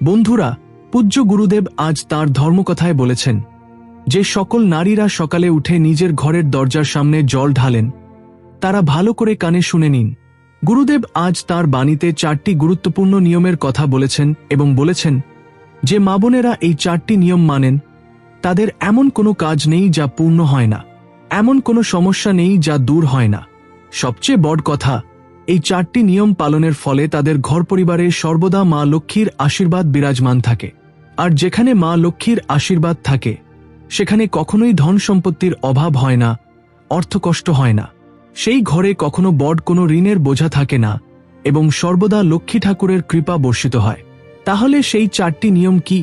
বন্ধুরা, পূজ্য গুরুদেব আজ তার ধর্মকথায় বলেছেন, যে সকল নারীরা সকালে উঠে নিজের ঘরের দরজার সামনে জল ঢালেন, তারা ভালো করে কানে শুনে নিন। গুরুদেব আজ তার বাণীতে চারটি গুরুত্বপূর্ণ নিয়মের কথা বলেছেন এবং বলেছেন, যে মা বোনেরা এই চারটি নিয়ম মানেন, তাদের এমন কোনো কাজ নেই যা পূর্ণ হয় না, এমন কোনো সমস্যা নেই যা দূর হয় না। সবচেয়ে বড় কথা এই চারটি নিয়ম পালনের ফলে তাদের ঘর পরিবারে সর্বদা মা লক্ষ্মীর আশীর্বাদ বিরাজমান থাকে। আর যেখানে মা লক্ষ্মীর আশীর্বাদ থাকে, সেখানে কখনোই ধন সম্পত্তির অভাব হয় না অর্থকষ্ট হয় না। সেই ঘরে কখনো বড় কোনো ঋণের বোঝা থাকে না এবং সর্বদা লক্ষ্মী ঠাকুরের কৃপা বর্ষিত হয়। তাহলে সেই চারটি নিয়ম কি?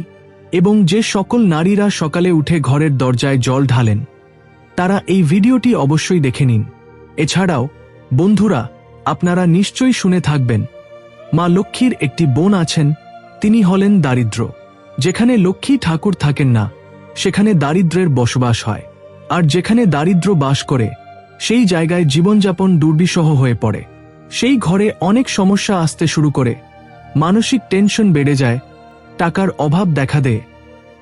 এবং যে সকল নারীরা সকালে উঠে ঘরের দরজায় জল ঢালেন, তারা এই ভিডিওটি অবশ্যই দেখে নিন। এছাড়াও, বন্ধুরা আপনারা নিশ্চয়ই শুনে থাকবেন। মা লক্ষ্মীর একটি বোন আছেন, তিনি হলেন দারিদ্র। যেখানে লক্ষ্মী ঠাকুর থাকেন না, সেখানে দারিদ্র্যের বসবাস হয়। আর যেখানে দারিদ্র বাস করে, সেই জায়গায় জীবনযাপন দুর্বিষহ হয়ে পড়ে। সেই ঘরে অনেক সমস্যা আসতে শুরু করে। মানসিক টেনশন বেড়ে যায়, টাকার অভাব দেখা দেয়,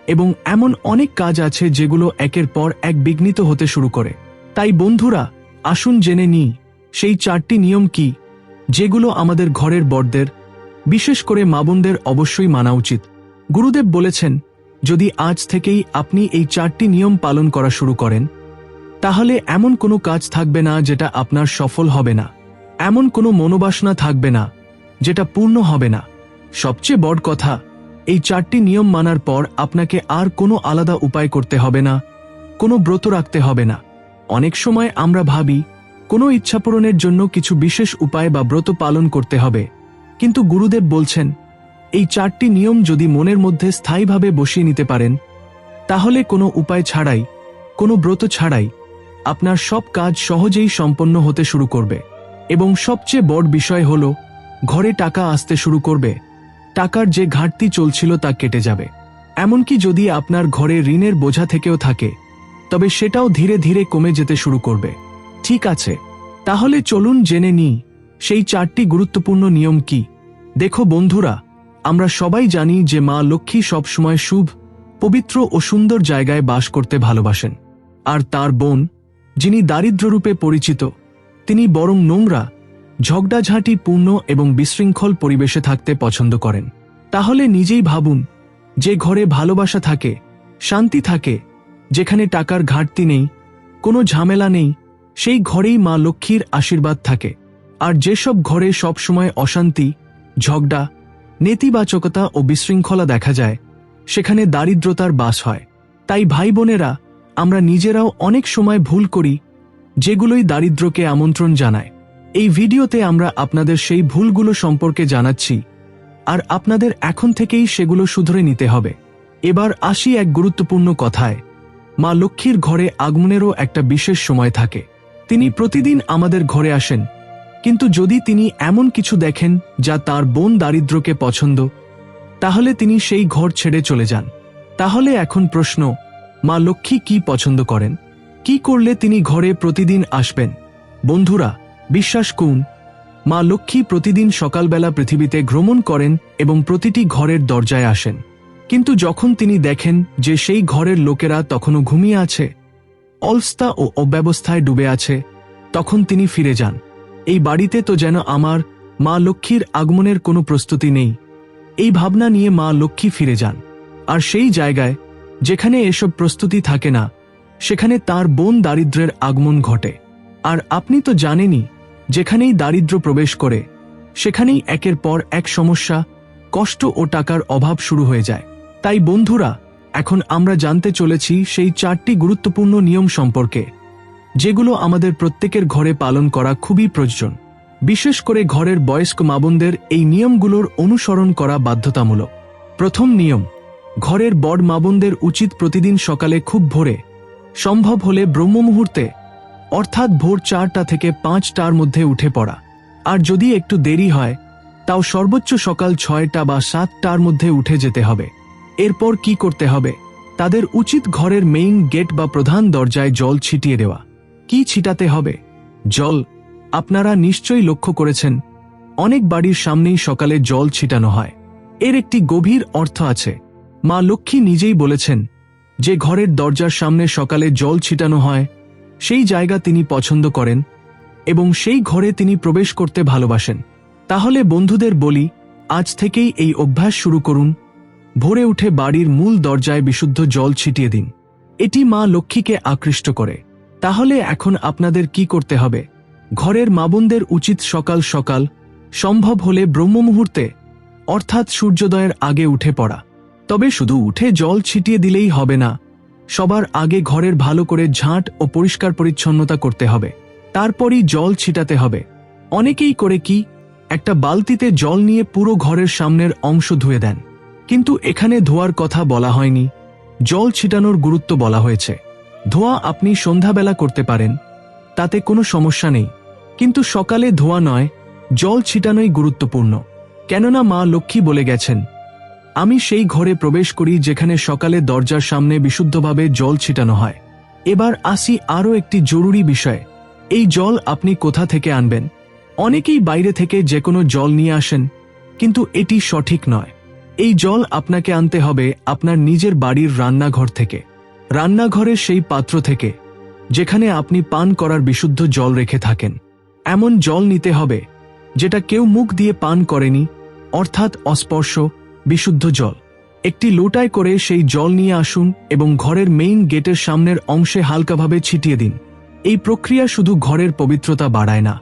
এবং এমন অনেক কাজ আছে যেগুলো একের পর এক বিঘ্নিত হতে শুরু করে। তাই বন্ধুরা, আসুন জেনে নিই সেই চারটি নিয়ম কি, যেগুলো আমাদের ঘরের বরদের, বিশেষ করে মাবনদের অবশ্যই মানা উচিত। গুরুদেব বলেছেন, যদি আজ থেকেই আপনি এই চারটি নিয়ম পালন করা শুরু করেন, তাহলে এমন কোনো কাজ থাকবে না যেটা আপনার সফল হবে না। এমন কোনো মনোবাসনা থাকবে না, যেটা পূর্ণ হবে না। সবচেয়ে বড় কথা, এই চারটি নিয়ম মানার পর আপনাকে আর কোনো আলাদা উপায় করতে হবে না, কোনো ব্রত রাখতে হবে না। অনেক সময় আমরা ভাবি কোনো ইচ্ছা পূরণের জন্য কিছু বিশেষ উপায় বা ব্রত পালন করতে হবে। কিন্তু গুরুদেব বলছেন, এই চারটি নিয়ম যদি মনের মধ্যে স্থায়ীভাবে বসিয়ে নিতে পারেন, তাহলে কোনো উপায় ছাড়াই, কোনো ব্রত ছাড়াই আপনার সব কাজ সহজেই সম্পন্ন হতে শুরু করবে। এবং সবচেয়ে বড় বিষয় হল, ঘরে টাকা আসতে শুরু করবে। টাকার যে ঘাটতি চলছিল তা কেটে যাবে। এমনকি যদি আপনার ঘরে ঋণের বোঝা থেকেও থাকে, তবে সেটাও ধীরে ধীরে কমে যেতে শুরু করবে। ঠিক আছে। তাহলে চলুন জেনে নিই সেই চারটি গুরুত্বপূর্ণ নিয়ম কি। দেখো বন্ধুরা, আমরা সবাই জানি যে মা লক্ষ্মী সবসময় শুভ, পবিত্র ও সুন্দর জায়গায় বাস করতে ভালোবাসেন। আর তার বোন, যিনি দারিদ্র্যরূপে পরিচিত, তিনি বরং নোংরা, ঝগড়াঝাঁটি পূর্ণ এবং বিশৃঙ্খল পরিবেশে থাকতে পছন্দ করেন। তাহলে নিজেই ভাবুন, যে ঘরে ভালোবাসা থাকে, শান্তি থাকে, যেখানে টাকার ঘাটতি নেই, কোনো ঝামেলা নেই সেই ঘরেই মা লক্ষ্মীর আশীর্বাদ থাকে। আর যেসব ঘরে সবসময় অশান্তি, ঝগড়া, নেতিবাচকতা ও বিশৃঙ্খলা দেখা যায়, সেখানে দারিদ্রতার বাস হয়। তাই ভাই বোনেরা আমরা নিজেরাও অনেক সময় ভুল করি, যেগুলোই দারিদ্রকে আমন্ত্রণ জানায়। এই ভিডিওতে আমরা আপনাদের সেই ভুলগুলো সম্পর্কে জানাচ্ছি, আর আপনাদের এখন থেকেই সেগুলো শুধরে নিতে হবে। এবার আসি এক গুরুত্বপূর্ণ কথায়, মা লক্ষ্মীর ঘরে আগমনেরও একটা বিশেষ সময় থাকে। তিনি প্রতিদিন আমাদের ঘরে আসেন। কিন্তু যদি তিনি এমন কিছু দেখেন যা তার বোন দারিদ্রকে পছন্দ, তাহলে তিনি সেই ঘর ছেড়ে চলে যান। তাহলে এখন প্রশ্ন, মা লক্ষ্মী কি পছন্দ করেন? কি করলে তিনি ঘরে প্রতিদিন আসবেন? বন্ধুরা, বিশ্বাস করুন, মা লক্ষ্মী প্রতিদিন সকালবেলা পৃথিবীতে ভ্রমণ করেন এবং প্রতিটি ঘরের দরজায় আসেন। কিন্তু যখন তিনি দেখেন যে সেই ঘরের লোকেরা তখনও ঘুমিয়ে আছে অলস্তা ও অব্যবস্থায় ডুবে আছে, তখন তিনি ফিরে যান। এই বাড়িতে তো যেন আমার মা লক্ষ্মীর আগমনের কোনো প্রস্তুতি নেই। এই ভাবনা নিয়ে মা লক্ষ্মী ফিরে যান। আর সেই জায়গায়, যেখানে এসব প্রস্তুতি থাকে না, সেখানে তার বোন দারিদ্র্যের আগমন ঘটে। আর আপনি তো জানেনই, যেখানেই দারিদ্র্য প্রবেশ করে, সেখানেই একের পর এক সমস্যা, কষ্ট ও টাকার অভাব শুরু হয়ে যায়। তাই বন্ধুরা এখন আমরা জানতে চলেছি সেই চারটি গুরুত্বপূর্ণ নিয়ম সম্পর্কে, যেগুলো আমাদের প্রত্যেকের ঘরে পালন করা খুবই প্রয়োজন। বিশেষ করে ঘরের বয়স্ক মাবনদের এই নিয়মগুলোর অনুসরণ করা বাধ্যতামূলক। প্রথম নিয়ম, ঘরের বড় মাবনদের উচিত প্রতিদিন সকালে খুব ভোরে, সম্ভব হলে ব্রহ্ম মুহূর্তে, অর্থাৎ ভোর চারটা থেকে পাঁচটার মধ্যে উঠে পড়া। আর যদি একটু দেরি হয়, তাও সর্বোচ্চ সকাল ছয়টা বা সাতটার মধ্যে উঠে যেতে হবে। এরপর কি করতে হবে? তাদের উচিত ঘরের মেইন গেট বা প্রধান দরজায় জল ছিটিয়ে দেওয়া। কি ছিটাতে হবে? জল, আপনারা নিশ্চয়ই লক্ষ্য করেছেন, অনেক বাড়ির সামনেই সকালে জল ছিটানো হয়। এর একটি গভীর অর্থ আছে। মা লক্ষ্মী নিজেই বলেছেন, যে ঘরের দরজার সামনে সকালে জল ছিটানো হয়, সেই জায়গা তিনি পছন্দ করেন এবং সেই ঘরে তিনি প্রবেশ করতে ভালোবাসেন। তাহলে বন্ধুদের বলি, আজ থেকেই এই অভ্যাস শুরু করুন। ভোরে উঠে বাড়ির মূল দরজায় বিশুদ্ধ জল ছিটিয়ে দিন। এটি মা লক্ষ্মীকে আকৃষ্ট করে। তাহলে এখন আপনাদের কি করতে হবে? ঘরের মাবনদের উচিত সকাল সকাল, সম্ভব হলে ব্রহ্ম মুহূর্তে অর্থাৎ সূর্যোদয়ের আগে উঠে পড়া। তবে শুধু উঠে জল ছিটিয়ে দিলেই হবে না, সবার আগে ঘরের ভালো করে ঝাঁট ও পরিষ্কার পরিচ্ছন্নতা করতে হবে। তারপরই জল ছিটাতে হবে। অনেকেই করে কি, একটা বালতিতে জল নিয়ে পুরো ঘরের সামনের অংশ ধুয়ে দেন। কিন্তু এখানে ধোয়ার কথা বলা হয়নি। জল ছিটানোর গুরুত্ব বলা হয়েছে। ধোয়া আপনি সন্ধ্যাবেলা করতে পারেন, তাতে কোনো সমস্যা নেই। কিন্তু সকালে ধোয়া নয়, জল ছিটানোই গুরুত্বপূর্ণ। কেননা মা লক্ষ্মী বলে গেছেন, আমি সেই ঘরে প্রবেশ করি যেখানে সকালে দরজার সামনে বিশুদ্ধভাবে জল ছিটানো হয়। এবার আসি আরও একটি জরুরি বিষয়। এই জল আপনি কোথা থেকে আনবেন? অনেকেই বাইরে থেকে যে কোনো জল নিয়ে আসেন, কিন্তু এটি সঠিক নয়। এই জল আপনাকে আনতে হবে আপনার নিজের বাড়ির রান্নাঘর থেকে, রান্নাঘরের সেই পাত্র থেকে, যেখানে আপনি পান করার বিশুদ্ধ জল রেখে থাকেন। এমন জল নিতে হবে, যেটা কেউ মুখ দিয়ে পান করেনি, অর্থাৎ অস্পর্শ, বিশুদ্ধ জল। একটি লোটায় করে সেই জল নিয়ে আসুন এবং ঘরের মেইন গেটের সামনের অংশে হালকাভাবে ছিটিয়ে দিন। এই প্রক্রিয়া শুধু ঘরের পবিত্রতা বাড়ায় না,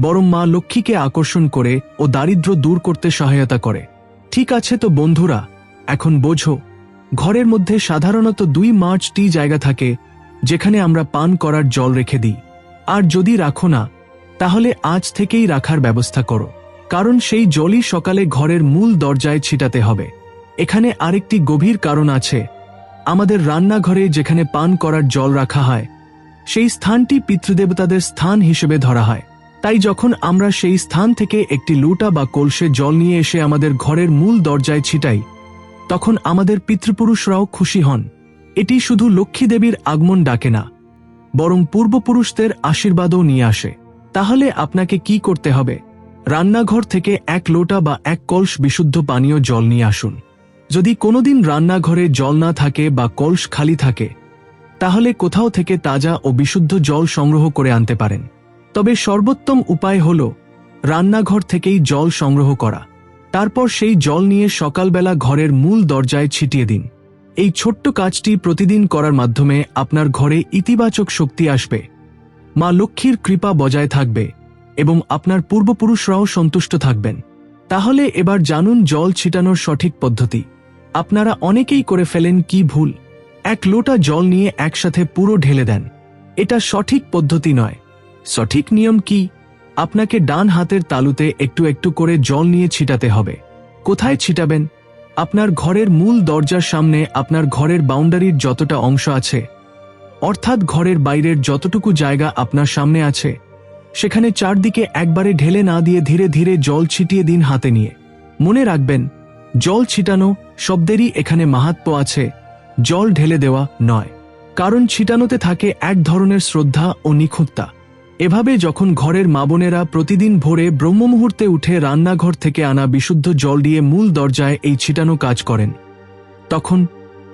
বরং মা লক্ষ্মীকে আকর্ষণ করে ও দারিদ্র দূর করতে সহায়তা করে। ঠিক আছে তো বন্ধুরা, এখন বোঝো, ঘরের মধ্যে সাধারণত দুই মার্চটি জায়গা থাকে, যেখানে আমরা পান করার জল রেখে দিই। আর যদি রাখো না, তাহলে আজ থেকেই রাখার ব্যবস্থা করো, কারণ সেই জলই সকালে ঘরের মূল দরজায় ছিটাতে হবে। এখানে আরেকটি গভীর কারণ আছে, আমাদের রান্নাঘরে যেখানে পান করার জল রাখা হয়, সেই স্থানটি পিতৃদেবতাদের স্থান হিসেবে ধরা হয়। তাই যখন আমরা সেই স্থান থেকে একটি লুটা বা কলসে জল নিয়ে এসে আমাদের ঘরের মূল দরজায় ছিটাই, তখন আমাদের পিতৃপুরুষরাও খুশি হন। এটি শুধু লক্ষ্মী দেবীর আগমন ডাকে না, বরং পূর্বপুরুষদের আশীর্বাদও নিয়ে আসে। তাহলে আপনাকে কি করতে হবে? রান্নাঘর থেকে এক লোটা বা এক কলস বিশুদ্ধ পানীয় জল নিয়ে আসুন। যদি কোনোদিন রান্নাঘরে জল না থাকে বা কলস খালি থাকে, তাহলে কোথাও থেকে তাজা ও বিশুদ্ধ জল সংগ্রহ করে আনতে পারেন। তবে সর্বোত্তম উপায় হল রান্নাঘর থেকেই জল সংগ্রহ করা। তারপর সেই জল নিয়ে সকালবেলা ঘরের মূল দরজায় ছিটিয়ে দিন। এই ছোট্ট কাজটি প্রতিদিন করার মাধ্যমে আপনার ঘরে ইতিবাচক শক্তি আসবে। মা লক্ষ্মীর কৃপা বজায় থাকবে এবং আপনার পূর্বপুরুষরাও সন্তুষ্ট থাকবেন। তাহলে এবার জানুন জল ছিটানোর সঠিক পদ্ধতি। আপনারা অনেকেই করে ফেলেন কি ভুল। এক লোটা জল নিয়ে একসাথে পুরো ঢেলে দেন। এটা সঠিক পদ্ধতি নয়। সঠিক নিয়ম কি? আপনাকে ডান হাতের তালুতে একটু একটু করে জল নিয়ে ছিটাতে হবে। কোথায় ছিটাবেন? আপনার ঘরের মূল দরজার সামনে আপনার ঘরের বাউন্ডারির যতটা অংশ আছে। অর্থাৎ ঘরের বাইরের যতটুকু জায়গা আপনার সামনে আছে। সেখানে চারদিকে একবারে ঢেলে না দিয়ে ধীরে ধীরে জল ছিটিয়ে দিন হাতে নিয়ে। মনে রাখবেন, জল ছিটানো শব্দেরই এখানে মাহাত্ম্য আছে। জল ঢেলে দেওয়া নয়। কারণ ছিটানোতে থাকে এক ধরনের শ্রদ্ধা ও নিখুঁততা। এভাবে যখন ঘরের মাবনেরা প্রতিদিন ভোরে ব্রহ্মমুহূর্তে উঠে রান্নাঘর থেকে আনা বিশুদ্ধ জল দিয়ে মূল দরজায় এই ছিটানো কাজ করেন, তখন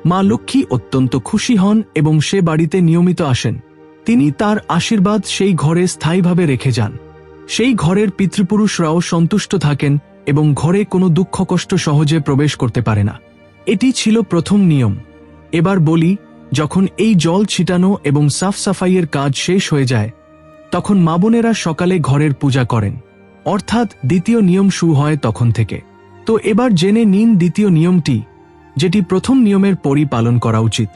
মা লক্ষ্মী অত্যন্ত খুশি হন এবং সে বাড়িতে নিয়মিত আসেন। তিনি তার আশীর্বাদ সেই ঘরে স্থায়ীভাবে রেখে যান। সেই ঘরের পিতৃপুরুষরাও সন্তুষ্ট থাকেন এবং ঘরে কোনো দুঃখ কষ্ট সহজে প্রবেশ করতে পারে না। এটি ছিল প্রথম নিয়ম। এবার বলি, যখন এই জল ছিটানো এবং সাফ সাফাইয়ের কাজ শেষ হয়ে যায় তখন মা বোনেরা সকালে ঘরের পূজা করেন। অর্থাৎ দ্বিতীয় নিয়ম শুরু হয় তখন থেকে। তো এবার জেনে নিন দ্বিতীয় নিয়মটি, যেটি প্রথম নিয়মের পরই পালন করা উচিত।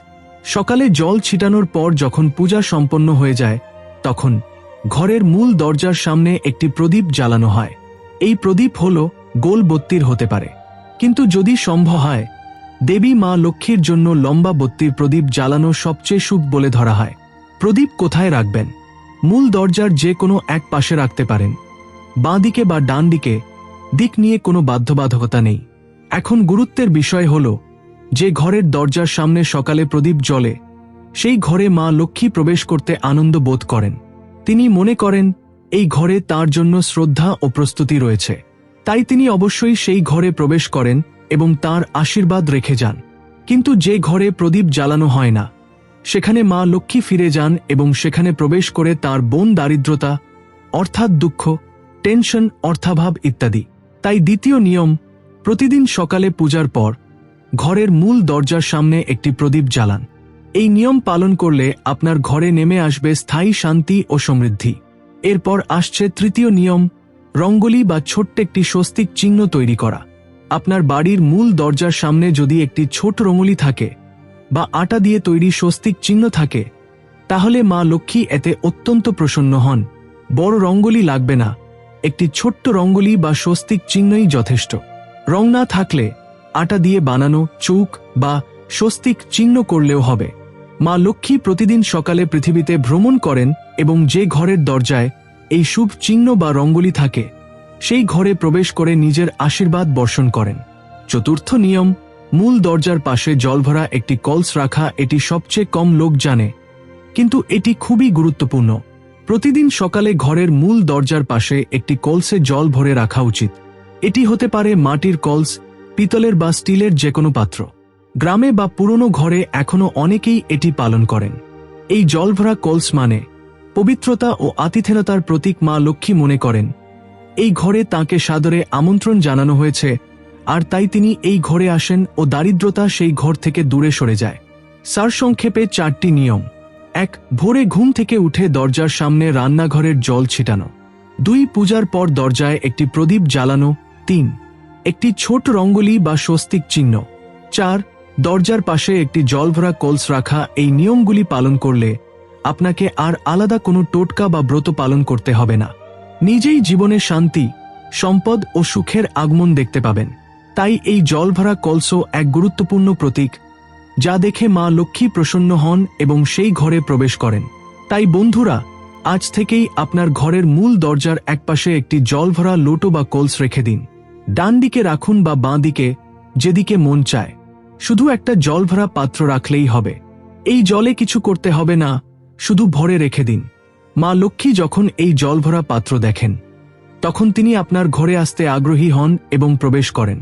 সকালে জল ছিটানোর পর যখন পূজা সম্পন্ন হয়ে যায়, তখন ঘরের মূল দরজার সামনে একটি প্রদীপ জ্বালানো হয়। এই প্রদীপ হল গোল বত্তির হতে পারে। কিন্তু যদি সম্ভব হয়, দেবী মা লক্ষ্মীর জন্য লম্বা বত্তির প্রদীপ জ্বালানো সবচেয়ে শুভ বলে ধরা হয়। প্রদীপ কোথায় রাখবেন? মূল দরজার যে কোনো এক পাশে রাখতে পারেন। বাঁ দিকে বা ডান দিকে দিক নিয়ে কোনো বাধ্যবাধকতা নেই। এখন গুরুত্বের বিষয় হল, যে ঘরের দরজার সামনে সকালে প্রদীপ জ্বলে, সেই ঘরে মা লক্ষ্মী প্রবেশ করতে আনন্দ বোধ করেন। তিনি মনে করেন, এই ঘরে তার জন্য শ্রদ্ধা ও প্রস্তুতি রয়েছে। তাই তিনি অবশ্যই সেই ঘরে প্রবেশ করেন এবং তার আশীর্বাদ রেখে যান। কিন্তু যে ঘরে প্রদীপ জ্বালানো হয় না সেখানে মা লক্ষ্মী ফিরে যান এবং সেখানে প্রবেশ করে তার বোন দারিদ্রতা, অর্থাৎ দুঃখ, টেনশন, অর্থাভাব ইত্যাদি। তাই দ্বিতীয় নিয়ম, প্রতিদিন সকালে পূজার পর ঘরের মূল দরজার সামনে একটি প্রদীপ জ্বালান। এই নিয়ম পালন করলে আপনার ঘরে নেমে আসবে স্থায়ী শান্তি ও সমৃদ্ধি। এরপর আসছে তৃতীয় নিয়ম, রঙ্গোলি বা ছোট্ট একটি স্বস্তিক চিহ্ন তৈরি করা। আপনার বাড়ির মূল দরজার সামনে যদি একটি ছোট রঙলি থাকে বা আটা দিয়ে তৈরি স্বস্তিক চিহ্ন থাকে, তাহলে মা লক্ষ্মী এতে অত্যন্ত প্রসন্ন হন। বড় রঙ্গলি লাগবে না। একটি ছোট্ট রঙ্গলি বা স্বস্তিক চিহ্নই যথেষ্ট। রং না থাকলে আটা দিয়ে বানানো চৌক বা স্বস্তিক চিহ্ন করলেও হবে। মা লক্ষ্মী প্রতিদিন সকালে পৃথিবীতে ভ্রমণ করেন এবং যে ঘরের দরজায় এই শুভ চিহ্ন বা রঙ্গলি থাকে, সেই ঘরে প্রবেশ করে নিজের আশীর্বাদ বর্ষণ করেন। চতুর্থ নিয়ম মূল দরজার পাশে জলভরা একটি কলস রাখা এটি সবচেয়ে কম লোক জানে। কিন্তু এটি খুবই গুরুত্বপূর্ণ। প্রতিদিন সকালে ঘরের মূল দরজার পাশে একটি কলসে জল ভরে রাখা উচিত। এটি হতে পারে মাটির কলস, পিতলের বা স্টিলের যে কোনো পাত্র। গ্রামে বা পুরনো ঘরে এখনও অনেকেই এটি পালন করেন। এই জলভরা কলস মানে পবিত্রতা ও আতিথেয়তার প্রতীক মা লক্ষ্মী মনে করেন। এই ঘরে তাকে সাদরে আমন্ত্রণ জানানো হয়েছে আর তাই তিনি এই ঘরে আসেন ও দারিদ্রতা সেই ঘর থেকে দূরে সরে যায়। সারসংক্ষেপে চারটি নিয়ম। এক, ভোরে ঘুম থেকে উঠে দরজার সামনে রান্নাঘরের জল ছিটানো। দুই, পূজার পর দরজায় একটি প্রদীপ জ্বালানো। তিন, একটি ছোট রঙ্গলি বা স্বস্তিক চিহ্ন। চার, দরজার পাশে একটি জলভরা কলস রাখা। এই নিয়মগুলি পালন করলে আপনাকে আর আলাদা কোনো টোটকা বা ব্রত পালন করতে হবে না। নিজেই জীবনে শান্তি, সম্পদ ও সুখের আগমন দেখতে পাবেন। তাই এই জলভরা কলসও এক গুরুত্বপূর্ণ প্রতীক, যা দেখে মা লক্ষ্মী প্রসন্ন হন এবং সেই ঘরে প্রবেশ করেন। তাই বন্ধুরা, আজ থেকেই আপনার ঘরের মূল দরজার একপাশে একটি জলভরা লোটো বা কলস রেখে দিন। ডান দিকে রাখুন বা বাঁ দিকে, যেদিকে মন চায়। শুধু একটা জলভরা পাত্র রাখলেই হবে। এই জলে কিছু করতে হবে না, শুধু ভরে রেখে দিন। মা লক্ষ্মী যখন এই জলভরা পাত্র দেখেন, তখন তিনি আপনার ঘরে আসতে আগ্রহী হন এবং প্রবেশ করেন।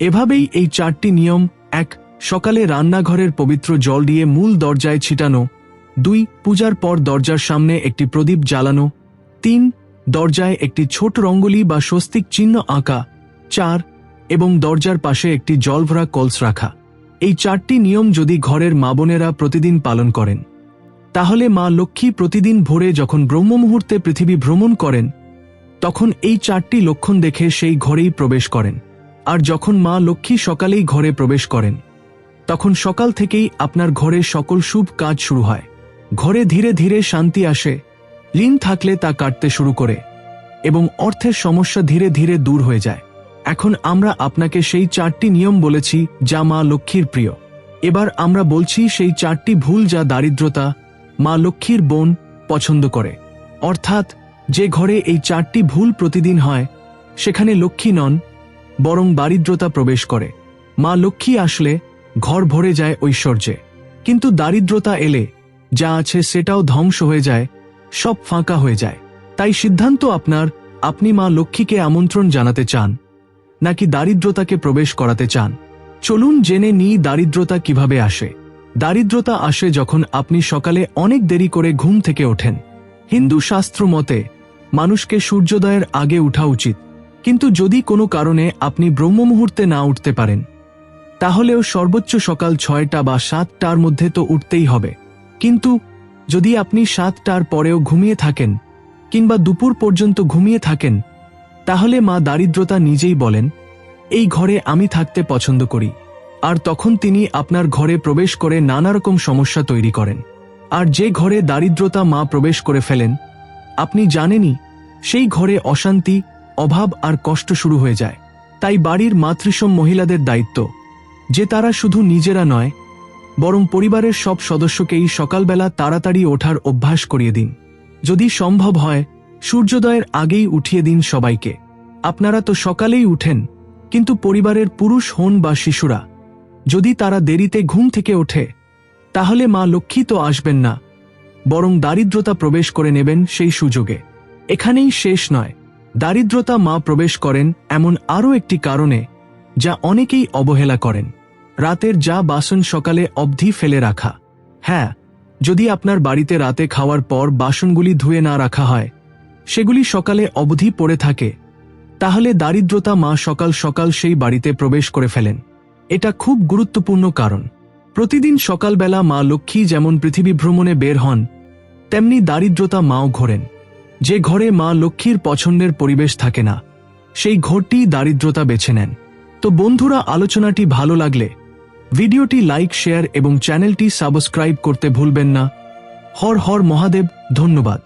এভাবেই এই চারটি নিয়ম, এক, সকালে রান্নাঘরের পবিত্র জল দিয়ে মূল দরজায় ছিটানো, দুই, পূজার পর দরজার সামনে একটি প্রদীপ জ্বালানো, তিন, দরজায় একটি ছোট রঙ্গলি বা স্বস্তিক চিহ্ন আঁকা, চার, এবং দরজার পাশে একটি জলভরা কলস রাখা। এই চারটি নিয়ম যদি ঘরের মা বোনেরা প্রতিদিন পালন করেন, তাহলে মা লক্ষ্মী প্রতিদিন ভোরে যখন ব্রহ্ম মুহূর্তে পৃথিবী ভ্রমণ করেন, তখন এই চারটি লক্ষণ দেখে সেই ঘরেই প্রবেশ করেন। আর যখন মা লক্ষ্মী সকালেই ঘরে প্রবেশ করেন, তখন সকাল থেকেই আপনার ঘরে সকল শুভ কাজ শুরু হয়। ঘরে ধীরে ধীরে শান্তি আসে ঋণ থাকলে তা কাটতে শুরু করে এবং অর্থের সমস্যা ধীরে ধীরে দূর হয়ে যায়। এখন আমরা আপনাকে সেই চারটি নিয়ম বলেছি যা মা লক্ষ্মীর প্রিয়। এবার আমরা বলছি সেই চারটি ভুল যা দারিদ্রতা মা লক্ষ্মীর বোন পছন্দ করে। অর্থাৎ যে ঘরে এই চারটি ভুল প্রতিদিন হয়, সেখানে লক্ষ্মী নন বরং দারিদ্রতা প্রবেশ করে। মা লক্ষ্মী আসলে ঘর ভরে যায় ঐশ্বর্যে। কিন্তু দারিদ্রতা এলে যা আছে সেটাও ধ্বংস হয়ে যায়, সব ফাঁকা হয়ে যায়। তাই সিদ্ধান্ত আপনার, আপনি মা লক্ষ্মীকে আমন্ত্রণ জানাতে চান, নাকি দারিদ্রতাকে প্রবেশ করাতে চান। চলুন জেনে নিই দারিদ্রতা কীভাবে আসে। দারিদ্রতা আসে যখন আপনি সকালে অনেক দেরি করে ঘুম থেকে ওঠেন। হিন্দু শাস্ত্র মতে, মানুষকে সূর্যোদয়ের আগে উঠা উচিত। কিন্তু যদি কোনো কারণে আপনি ব্রহ্ম মুহূর্তে না উঠতে পারেন, তাহলেও সর্বোচ্চ সকাল ছয়টা বা সাতটার মধ্যে তো উঠতেই হবে। কিন্তু যদি আপনি সাতটার পরেও ঘুমিয়ে থাকেন কিংবা দুপুর পর্যন্ত ঘুমিয়ে থাকেন, তাহলে মা দারিদ্রতা নিজেই বলেন, এই ঘরে আমি থাকতে পছন্দ করি। আর তখন তিনি আপনার ঘরে প্রবেশ করে নানা রকম সমস্যা তৈরি করেন। আর যে ঘরে দারিদ্রতা মা প্রবেশ করে ফেলেন, আপনি জানেনই, সেই ঘরে অশান্তি অভাব আর কষ্ট শুরু হয়ে যায়। তাই বাড়ির মাতৃসম মহিলাদের দায়িত্ব যে তারা শুধু নিজেরা নয়, বরং পরিবারের সব সদস্যকেই সকালবেলা তাড়াতাড়ি ওঠার অভ্যাস করিয়ে দিন। যদি সম্ভব হয়, সূর্যোদয়ের আগেই উঠিয়ে দিন সবাইকে। আপনারা তো সকালেই উঠেন, কিন্তু পরিবারের পুরুষ হন বা শিশুরা। যদি তারা দেরিতে ঘুম থেকে ওঠে, তাহলে মা লক্ষ্মী তো আসবেন না, বরং দারিদ্রতা প্রবেশ করে নেবেন সেই সুযোগে। এখানেই শেষ নয়। দারিদ্রতা মা প্রবেশ করেন এমন আরও একটি কারণে, যা অনেকেই অবহেলা করেন। রাতের যা বাসন সকালে অবধি ফেলে রাখা। হ্যাঁ যদি আপনার বাড়িতে রাতে খাওয়ার পর বাসনগুলি ধুয়ে না রাখা হয়, সেগুলি সকালে অবধি পড়ে থাকে, তাহলে দারিদ্রতা মা সকাল সকাল সেই বাড়িতে প্রবেশ করে ফেলেন। এটা খুব গুরুত্বপূর্ণ কারণ। প্রতিদিন সকালবেলা মা লক্ষ্মী যেমন পৃথিবী ভ্রমণে বের হন, তেমনি দারিদ্রতা মাও ঘোরেন। যে ঘরে মা লক্ষ্মীর পছন্দের পরিবেশ থাকে না, সেই ঘরটি দারিদ্রতা বেছে নেন। তো বন্ধুরা, আলোচনাটি ভালো লাগলে ভিডিওটি লাইক, শেয়ার এবং চ্যানেলটি সাবস্ক্রাইব করতে ভুলবেন না। হর হর মহাদেব, ধন্যবাদ।